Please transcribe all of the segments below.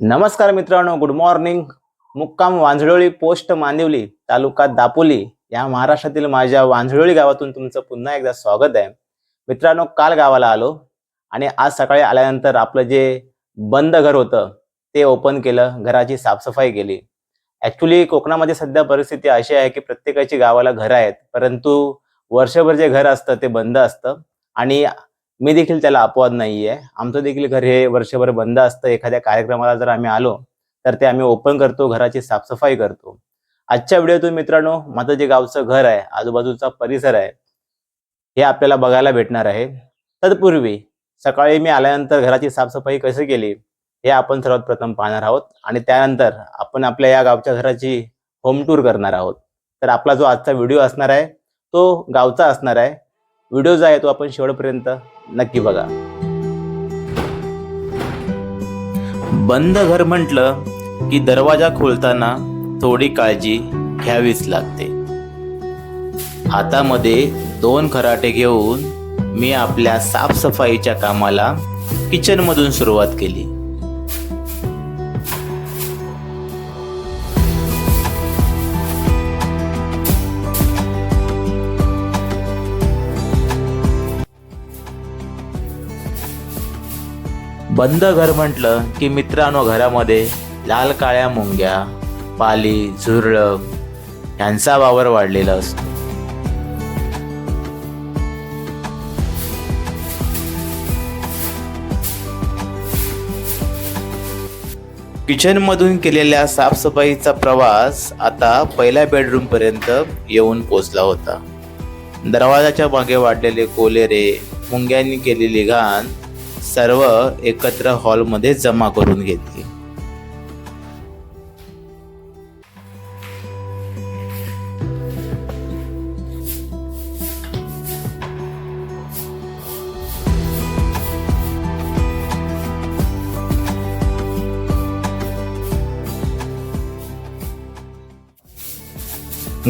नमस्कार मित्रांनो good morning मुक्काम वांझडोळी पोस्ट मांदिवली तालुका दापोली या महाराष्ट्रातील माझ्या वांझडोळी गावातून तुमचं पुन्हा एकदा स्वागत आहे. मित्रांनो काल गावाला आलो आणि आज सकाळी आल्यानंतर आपलं जे बंद घर होतं ते ओपन केलं घराची साफसफाई केली. ऍक्च्युली कोकणामध्ये सध्या परिस्थिती अशी आहे की प्रत्येकाची गावाला घरं आहेत परंतु वर्षभर जे घर असतं ते बंद असतं. आणि मी देखील त्याला अपवाद नाहीये. आमचं देखील घर हे वर्षभर बंद असतं. एखाद्या कार्यक्रमाला जर आम्ही आलो तर ते आम्ही ओपन करतो घराची साफसफाई करतो. आजच्या व्हिडिओतून मित्रांनो माझं जे गावचं घर आहे आजूबाजूचा परिसर आहे हे आपल्याला बघायला भेटणार आहे. तत्पूर्वी सकाळी मी आल्यानंतर घराची साफसफाई कशी केली हे आपण सर्वात प्रथम पाहणार आहोत. आणि त्यानंतर आपण आपल्या या गावच्या घराची होम टूर करणार आहोत. तर आपला जो आजचा व्हिडिओ असणार आहे तो गावचा असणार आहे. व्हिडिओ जो आहे तो आपण शेवटपर्यंत नक्की बघा. बंद घर म्हटलं की दरवाजा खोलताना थोडी काळजी घ्यावीच लागते. हातामध्ये दोन खराटे घेऊन मी आपल्या साफसफाईच्या कामाला किचनमधून सुरुवात केली. बंद घर म्हटलं की मित्रांनो घरामध्ये लाल काळ्या मुंग्या पाली झुरळक ह्यांचा वावर वाढलेला असतो. किचनमधून केलेल्या साफसफाईचा प्रवास आता पहिल्या बेडरूमपर्यंत येऊन पोचला होता. दरवाजाच्या मागे वाढलेले कोलेरे मुंग्यांनी केलेली घाण सर्व एकत्र हॉलमध्ये जमा करून घेतली.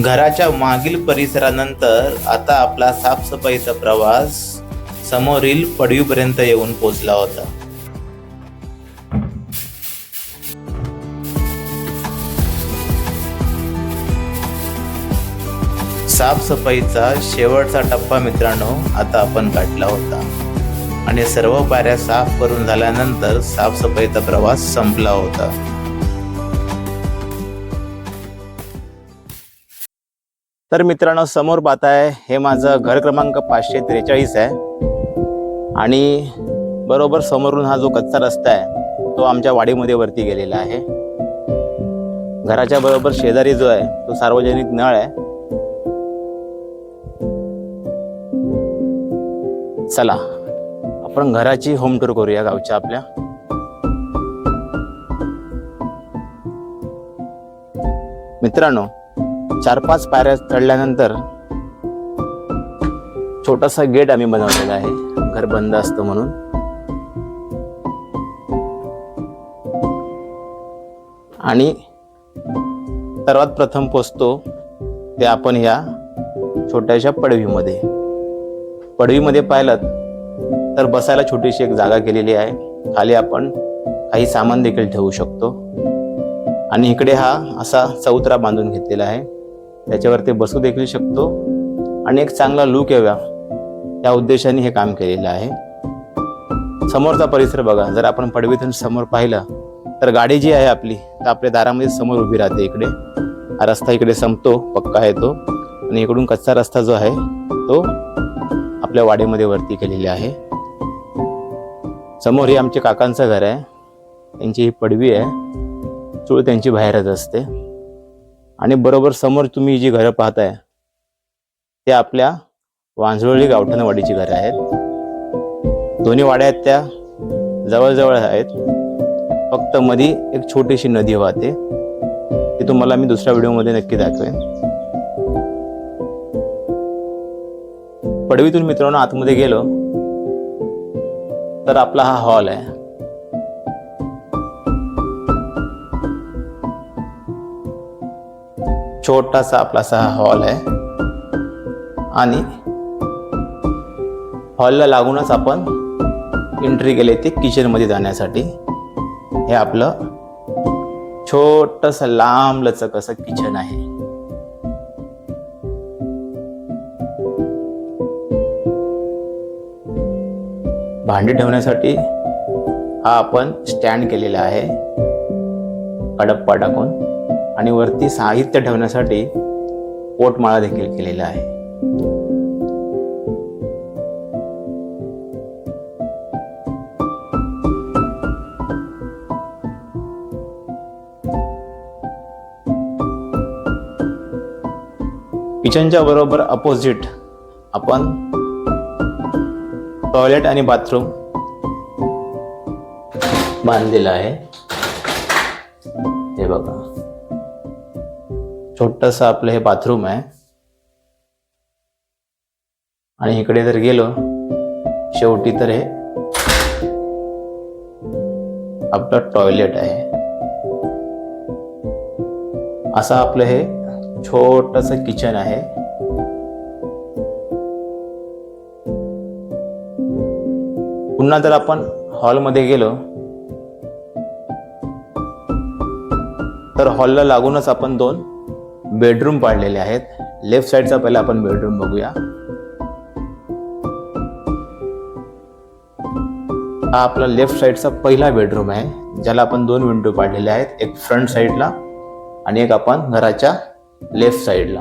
घराच्या मागील परिसरानंतर आता आपला साफसफाईचा प्रवास समोरील पडवीपर्यंत येऊन पोचला होता. साफसफाईचा शेवटचा टप्पा मित्रांनो आता आपण गाठला होता. आणि सर्व पायऱ्या साफ करून झाल्यानंतर साफसफाईचा प्रवास संपला होता. तर मित्रांनो समोर पाहताय हे माझं घर क्रमांक पाचशे त्रेचाळीस आहे. आणि बरोबर समोरून हा जो कच्चा रस्ता आहे तो आमच्या वाडीमध्ये वरती गेलेला आहे. घराच्या बरोबर शेजारी जो आहे तो सार्वजनिक नळ आहे. चला आपण घराची होम टूर करूया गावच्या आपल्या. मित्रांनो चार पाच पायऱ्या चढल्यानंतर छोटासा गेट आम्ही बनवलेला आहे. घर बंद असतं म्हणून. आणि सर्वात प्रथम पोचतो ते आपण ह्या छोट्याशा पडवीमध्ये. पडवीमध्ये पाहिलं तर बसायला छोटीशी एक जागा केलेली आहे. खाली आपण काही सामान देखील ठेवू शकतो. आणि इकडे हा असा चौतरा बांधून घेतलेला आहे. त्याच्यावरती बसू देखील शकतो. आणि एक चांगला लुक याव्या या उद्देशाने हे काम केलेलं आहे. समोरचा परिसर बघा. जर आपण पडवीतून समोर पाहिलं तर गाडी जी आहे आपली तर आपल्या दारामध्ये समोर उभी राहते इकडे. हा रस्ता इकडे संपतो पक्का आहे तो आणि इकडून कच्चा रस्ता जो आहे तो आपल्या वाडीमध्ये वरती केलेली आहे. समोर हे आमच्या काकांचं घर आहे. त्यांची ही पडवी आहे. चूळ त्यांची बाहेरच असते. आणि बरोबर समोर तुम्ही जी घरं पाहताय ते आपल्या वांझरोळी गावठणवाडीची घरं आहेत. दोन्ही वाड्या आहेत त्या जवळजवळ आहेत. फक्त मधी एक छोटीशी नदी वाहते. ती तुम्हाला मी दुसऱ्या व्हिडिओमध्ये नक्की दाखवेन. पडवीतून मित्रांनो आतमध्ये गेलो तर आपला हा हॉल आहे. छोटासा आपलासा हा हॉल आहे. आणि हॉलला लागूनच आपण एंट्री केली ते किचनमध्ये जाण्यासाठी. हे आपलं छोटंसं लांबलचक असं किचन आहे. भांडी ठेवण्यासाठी हा आपण स्टँड केलेला आहे. कडप्पा टाकून. आणि वरती साहित्य ठेवण्यासाठी पोटमाळा देखील केलेला आहे. किचनच्या बरोबर अपोजिट आपण टॉयलेट आणि बाथरूम बांधलेलं आहे. हे बघा. छोटंसं आपलं हे बाथरूम आहे. आणि इकडे जर गेलो शेवटी तर हे आपलं टॉयलेट आहे. असं आपलं हे छोटस किचन आहे. पुन्हा जर आपण हॉलमध्ये गेलो तर हॉलला लागूनच आपण दोन बेडरूम पाडलेले आहेत. लेफ्ट साईडचा पहिला आपण बेडरूम बघूया. हा आपला लेफ्ट साईडचा पहिला बेडरूम आहे ज्याला आपण दोन विंडो पाडलेले आहेत एक फ्रंट साईडला आणि एक आपण घराच्या लेफ्ट साईडला.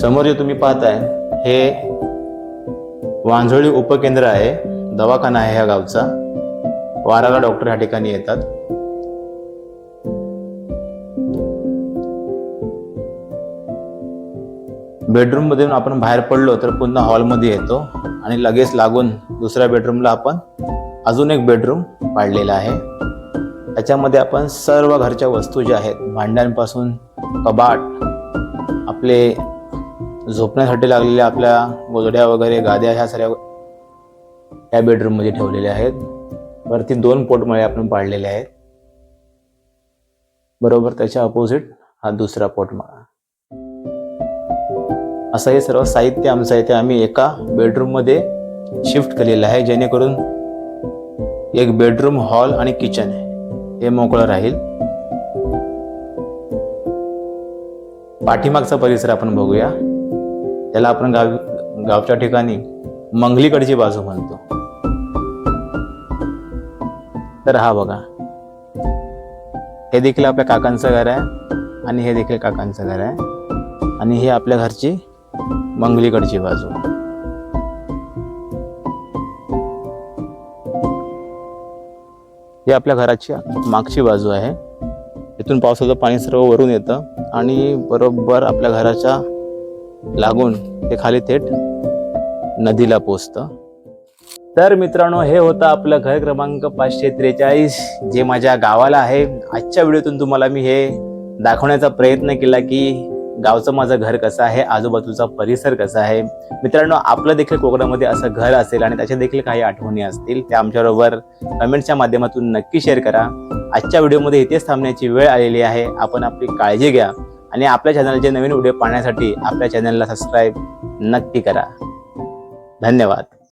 समोर जे तुम्ही पाहताय हे वांझोळी उपकेंद्र आहे दवाखाना आहे ह्या गावचा. वाराला डॉक्टर ह्या ठिकाणी येतात. बेडरूम मधून आपण बाहेर पडलो तर पुन्हा हॉलमध्ये येतो आणि लगेच लागून दुसऱ्या बेडरूमला आपण अजून एक बेडरूम पाडलेला आहे. त्याच्यामध्ये आपण सर्व घरच्या वस्तू ज्या आहेत भांड्यांपासून कबाट आपले झोपण्यासाठी लागलेल्या आपल्या गोधड्या वगैरे गाद्या ह्या सर्व या बेडरूममध्ये ठेवलेल्या आहेत. वरती दोन पोटमळे आपण पाडलेले आहेत. बरोबर त्याच्या अपोजिट हा दुसरा पोटमाळा. असं हे सर्व साहित्य आमचं आहे ते आम्ही एका बेडरूममध्ये शिफ्ट केलेलं आहे जेणेकरून एक बेडरूम हॉल आणि किचन हे मोकळं राहील. पाठीमागचा परिसर आपण बघूया. त्याला आपण गाव गावच्या ठिकाणी मंगलीकडची बाजू म्हणतो. तर हा बघा. हे देखील आपल्या काकांचं घर आहे आणि हे देखील काकांचं घर आहे. आणि हे आपल्या घरची मंगलीकडची बाजू. हे आपल्या घराची मागची बाजू आहे. इथून पावसाचं पाणी सर्व वरून येतं आणि बरोबर आपल्या घराच्या लागून ते खाली थेट नदीला पोचतं. तर मित्रांनो हे होतं आपलं घर क्रमांक पाचशे त्रेचाळीस जे माझ्या गावाला आहे. आजच्या व्हिडिओतून तुम्हाला मी हे दाखवण्याचा प्रयत्न केला की गावचं माझं घर कसं आहे आजूबाजूचा परिसर कसा आहे. मित्रांनो आपलं देखील कोकणामध्ये असं घर असेल आणि त्याच्या देखील काही आठवणी असतील त्या आमच्याबरोबर कमेंटच्या माध्यमातून नक्की शेअर करा. आजच्या व्हिडिओमध्ये इथेच थांबण्याची वेळ आलेली आहे. आपण आपली काळजी घ्या आणि आपल्या चॅनलचे नवीन व्हिडिओ पाहण्यासाठी आपल्या चॅनलला सबस्क्राईब नक्की करा. धन्यवाद.